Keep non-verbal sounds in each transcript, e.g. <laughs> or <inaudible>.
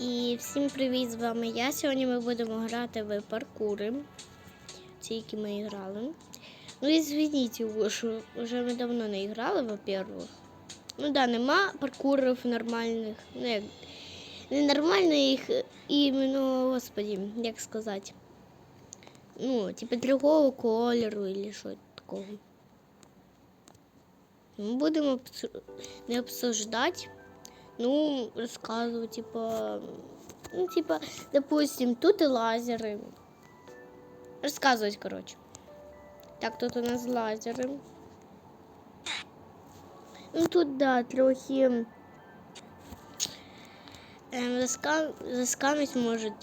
І всім привіт! З вами я. Сьогодні ми будемо грати в паркури, ці, які ми грали. Ну і звініть, що вже ми давно не грали, во-первых. Ну да, нема паркурів нормальних. Ну, як, не нормальних, іменно, господі, як сказати. Ну, типу другого кольору или що такого. Ми будемо не обсуждати Ну, рассказываю, типа, ну, типа, допустим, тут и лазеры. Рассказывать, короче. Так, тут у нас лазеры. Ну, тут, да, трохи ем, заскам... заскамить может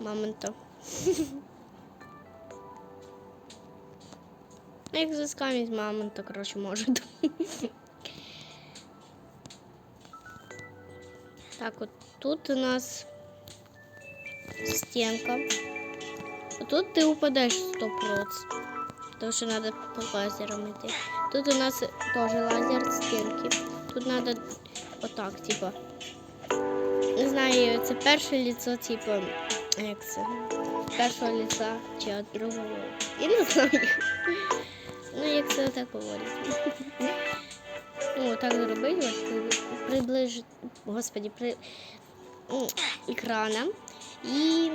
мамонта. <laughs> Ну, Як заскамить мамонта, короче, может. <laughs> Так, вот тут у нас стенка. Вот тут ты упадаешь 100%. Потому что надо по лазерам идти. Тут у нас тоже лазер стенки. Тут надо вот так, типа. Не знаю, це перше лицо, типа, як це? Першого лица чи от другого. Я не знаю. Ну, як це так говорить. <laughs> Ну, так зробити, ось приближ... Господи, при... екрана. І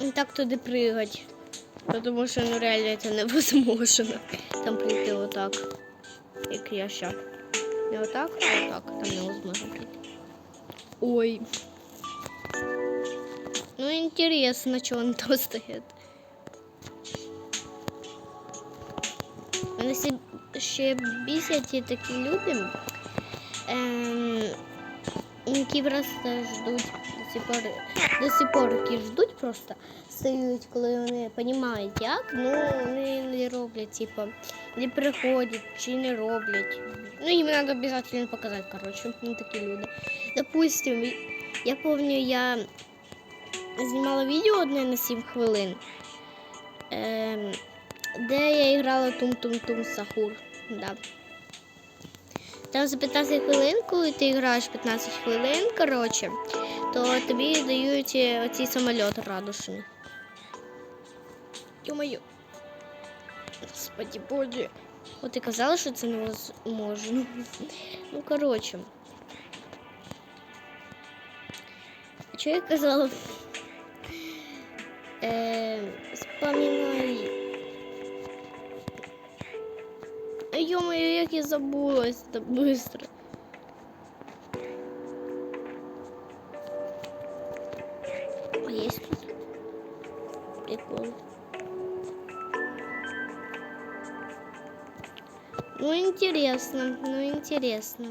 і так туди пригати. Тому що ну реально це невозможно. Там прийти отак. Як я ща. Не отак, а отак. Там невозможно прийти. Ой. Ну, интересно, что он там стоит. Сі- ще бісять ті такі люди, які просто ждуть до сих пор, до пор які ждуть просто, стоять, коли вони розуміють, як, ну вони не роблять, типу, не приходять чи не роблять. Ну, їм треба обов'язково показати, коротше, ну такі люди. Допустим, я пам'ятаю, я знімала відео одне на 7 хвилин. Ем, де я грала Тум-Тум-Тум Сахур. Да. Там за 15 хвилин, коли ти граєш 15 хвилин, коротше, то тобі дають е, оцей самоліт радушний. Йо-моє. Господи боже. От ти казала, що це невозможно. Ну, коротше. Що я казала? Е, вспоминай. Ё-моё, як я забулась так быстро. А есть тут? Прикол. Ну, интересно, ну, интересно.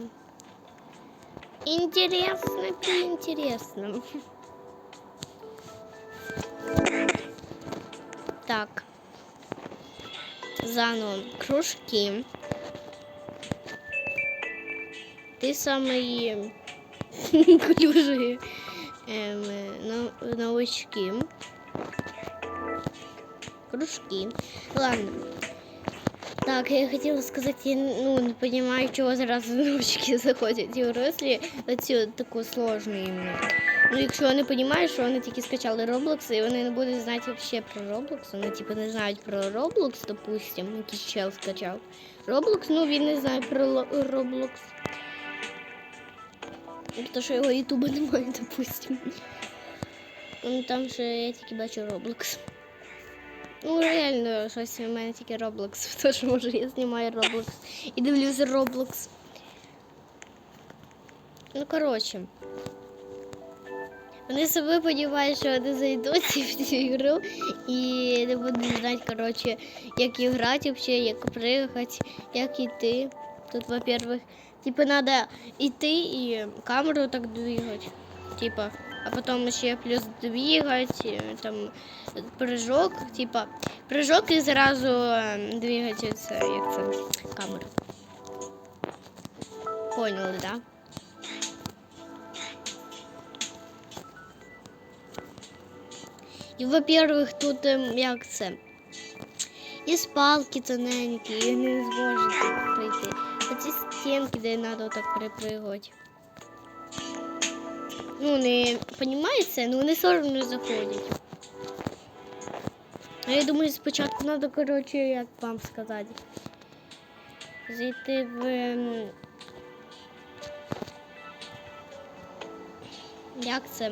Интересно, интересно. Так. Заново. Кружки. Ти самі клюжі <laughs> ем, новички. Кружки. Ладно. Так, я хотела сказать, я ну, не понимаю, чего сразу новички заходять і взрослі оцю таку сложну іменно. Ну, якщо вони розуміють, що вони тільки скачали Roblox, і вони не будуть знати взагалі про Roblox, вони типу не знають про Roblox, допустим, якийсь чел скачав. Roblox, ну він не знає про Roblox. Тому що його Ютуба немає, допустим. Ну там ще я тільки бачу Roblox. Ну, реально, щось у мене тільки Roblox, тому що може я знімаю Roblox і дивлюся Roblox. Ну, коротше. Вони себе сподівають, що вони зайдуть <laughs> в цю ігру і не будуть знати, коротше, як і грати як пригати, як йти. Тут, во-первых, типу, треба йти і камеру так двигати. Типа, а потом ще плюс двигать, е, там прыжок, типа, прыжок і зразу е, двигати це, як це, камеру. Поняли, да? І, во-первых, тут ем, як це? І спалки тоненькі, і не зможете прийти. Оці стінки, де треба так перепригувати. ну, не розуміється, ну вони все одно заходять. А я думаю, спочатку треба, коротше, як вам сказати. Зайти в. ем, Як це?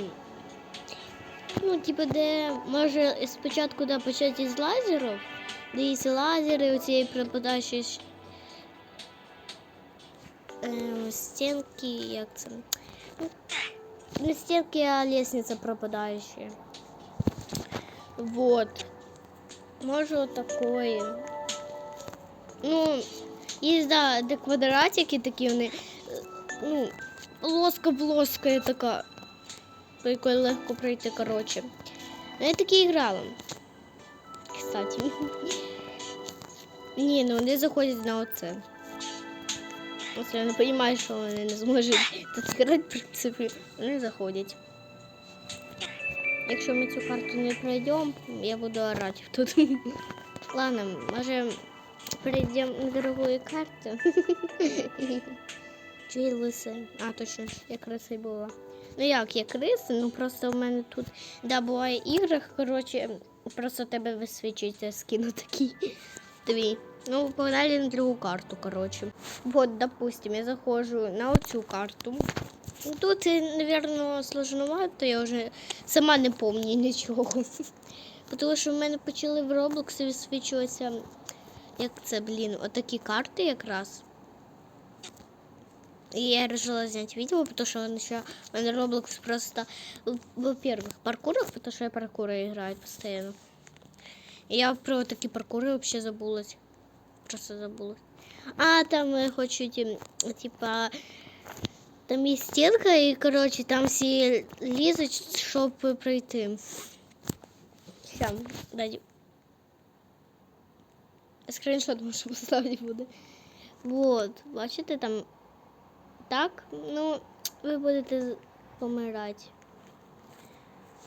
Ну, типу, де може спочатку да, почати з лазерів, де є лазери, оцієї пропадаючої ш- ем, стінки, як це? Ну, Не стінки, а лестница пропадающая. Вот. Може вот такое. Ну, є, да, де квадратики такі вони. е, Ну, плоско-плоска така. По якої легко пройти, коротше. <laughs> Ну, я такі грала. Кстати. Ні, ну вони заходять на оце. Оце я не розумію, що вони не зможуть тут зіграти, в принципі, вони заходять. Якщо ми цю карту не пройдемо, я буду орати тут. Ладно, може перейдемо на другу карту. Чує лиси. А, точно, ж, я криси була. Ну як, я криси, ну просто в мене тут, да, буває іграх, коротше, просто тебе висвічується скину такий твій. <laughs> Ну, погнали на другу карту, коротше. Вот, допустим, я заходжу на оцю карту. Ну, Тут, мабуть, сложновато, я вже сама не пам'ятаю нічого. <laughs> Тому що в мене почали в Roblox висвічуватися, як це, блін, отакі карти якраз. И я решила снять видео, потому что он еще у меня Roblox просто, во-первых, паркурах, потому что я паркуры играю постоянно. И я про такие паркуры вообще забулась. Просто забулась. А, там я хочу, ті- типа, там есть стенка, и, короче, там все лізуть, щоб пройти. Сейчас, дайте. Скриншот <laughs> можу поставити буде. Вот, бачите, там так, ну, ви будете помирати.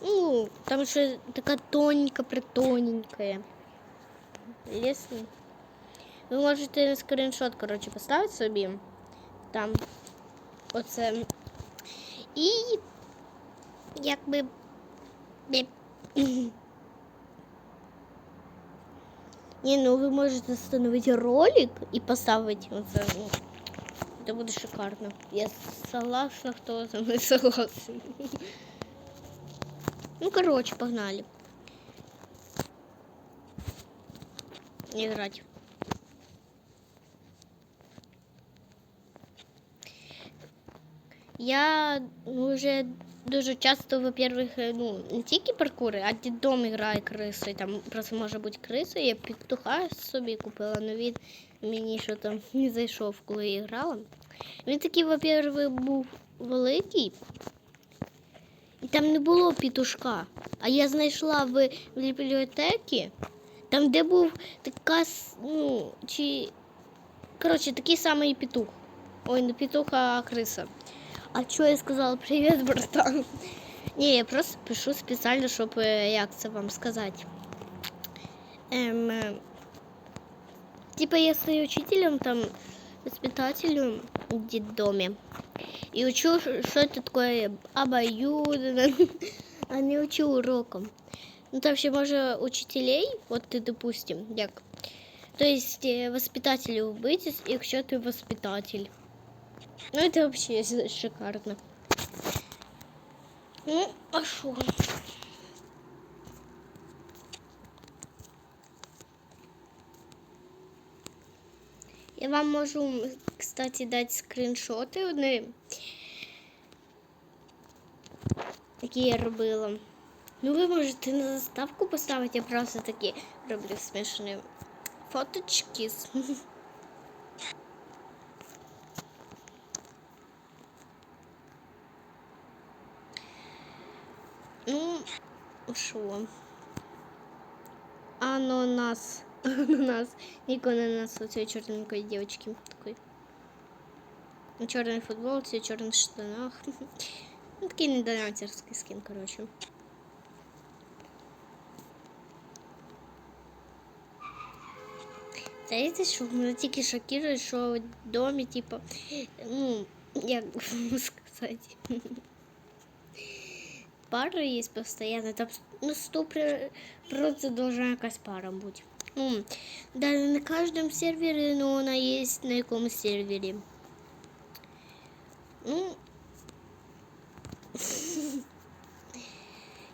Ну, там ще така тоненька, притоненькая. Ясно? Ви можете скріншот, коротше, поставити собі. Там. Оце. І якби. бі- Ні, ну ви можете встановити ролик і поставити оце. Ну, это будет шикарно. Я согласна, кто со мной согласен. Ну, короче, погнали. Играть. Я вже дуже часто, во-первых, е, ну, не тільки паркури, а дідом грає криси. Там просто може бути криса. Я петуха собі купила, але він мені що там <laughs> не зайшов, коли я грала. Він такий, во-первых, був великий. І там не було петушка. А я знайшла в бібліотеці, там, де був така, ну, чи. Коротше, такий самий петух. Ой, не петух, а криса. А що я сказала? Привіт, братан. <laughs> Ні, я просто пишу спеціально, щоб е, як це вам сказати. Ем, е, типа я стою учителем, там, воспитателем в детдоме. И учу, ш- что это такое обоюдно, <laughs> а не учу урокам. Ну, там ще може учителей, от ти, допустим, як. То есть е, воспитателю вбити, якщо ти воспитатель. Ну, это вообще шикарно. Ну, а що? Я вам можу, кстати, дати скріншоти одні, які я робила. Ну, ви можете на заставку поставити, я просто такі роблю смішні фоточки. <laughs> Ну, що? Ананас. <laughs> Ананас. Ніко ананас у цієї чорненької дівчинки. Такої. На чорній футболці, чорних штанах. <laughs> Ну, такий недонацерський скін, коротше. Знаєте, що мене тільки шокує, що в домі, типу, ну, як <laughs> сказати. пара есть постоянно. Там ну, сто процентов должна якась пара бути. Ну, да, не на каждом сервере, но она есть на якомусь сервері. Ну, <laughs>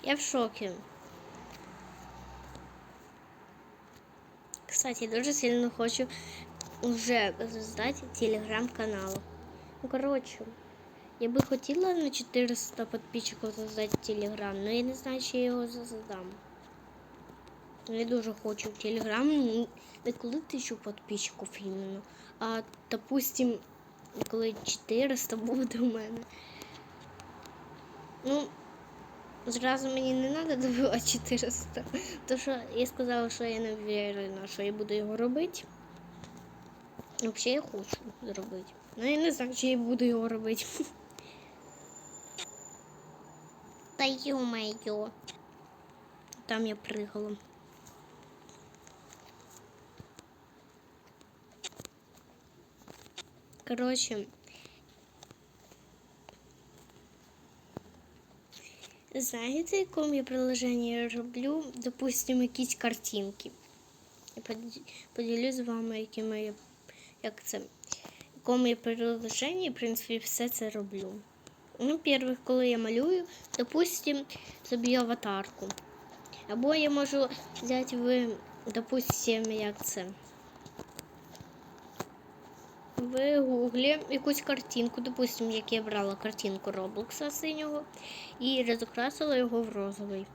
я в шоке. Кстати, дуже сильно хочу уже создать телеграм-канал. Ну, короче, я би хотіла на 400 подписчиков создать телеграм, но я не знаю, чи я його создам. Я дуже хочу в телеграм, ну, не коли тисячу подписчиков іменно, а допустим, коли 400 буде у мене. Ну, зразу мені не треба добивати 400. То що я сказала, що я не впевнена, що я буду його робити. Взагалі я хочу зробити. Ну я не знаю, чи я буду його робити. <laughs> Та ё-моё. Там я пригала. Короче, знаєте, якому я приложення роблю, допустим, якісь картинки. Я поді- поділюсь з вами, якими я, як це, якому я приложенні, в принципі, все це роблю. Ну, перших, коли я малюю, допустим, собі аватарку. Або я можу взяти в, допустим, як це. В гуглі якусь картинку, допустим, як я брала картинку Роблокса синього і розукрасила його в розовий.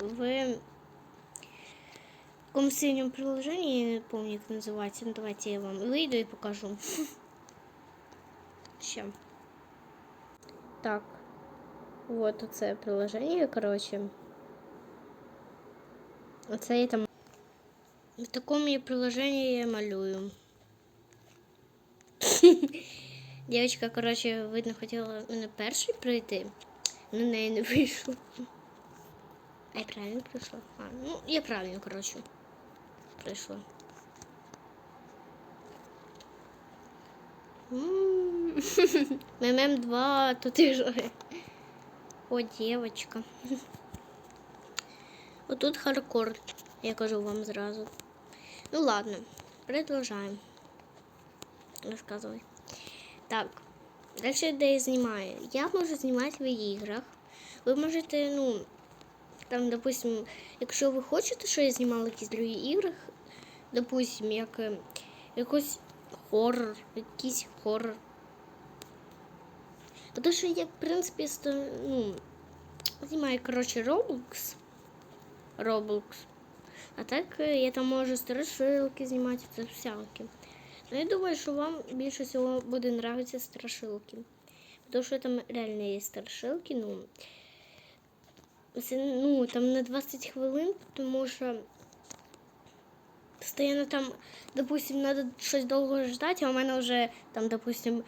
В якомусь синьому приложенні, я не пам'ятаю, як називається. Ну, давайте я вам вийду і покажу. <laughs> Ще. Так. Вот оце приложення, коротше. Оце я там. В такому я приложенні я малюю. <laughs> Дівчинка, коротше, видно, хотіла мене перший прийти, але неї не вийшло. А я правильно прийшла? А, ну, я правильно, коротше, прийшла. М. Мемем 2, то ти ж. О, дівчинка. Отут хардкор, я кажу вам зразу. Ну ладно, продовжаємо. Розказуй. Так, далі де я знімаю. Я можу знімати в іграх. Ви можете, ну, там, допустим, якщо ви хочете, що я знімала якісь другі ігри, допустим, як е, якийсь хоррор, якийсь хоррор. Тому що я, в принципі, ста- ну, знімаю, коротше, Roblox. Roblox. А так е, я там можу страшилки знімати, це всяке. Ну, я думаю, що вам більше всього буде нравитися страшилки. Тому що там реально є страшилки, ну, це, ну там на 20 хвилин, тому що постійно там, допустим, треба щось довго ждати, а у мене вже там, допустим,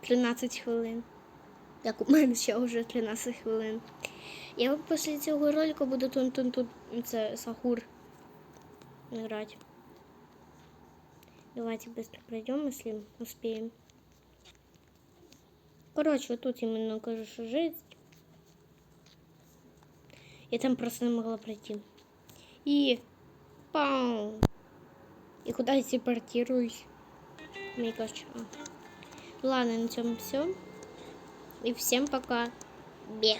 13 хвилин. Як у мене ще вже 13 хвилин. Я після цього ролика буду тут це сахур грати. Давайте быстро пройдем, если успеем. Короче, вот тут именно кажу, что жесть. Я там просто не могла пройти. И... Пау! И куда я телепортируюсь? Мне кажется... Ладно, на этом все. И всем пока. Бе.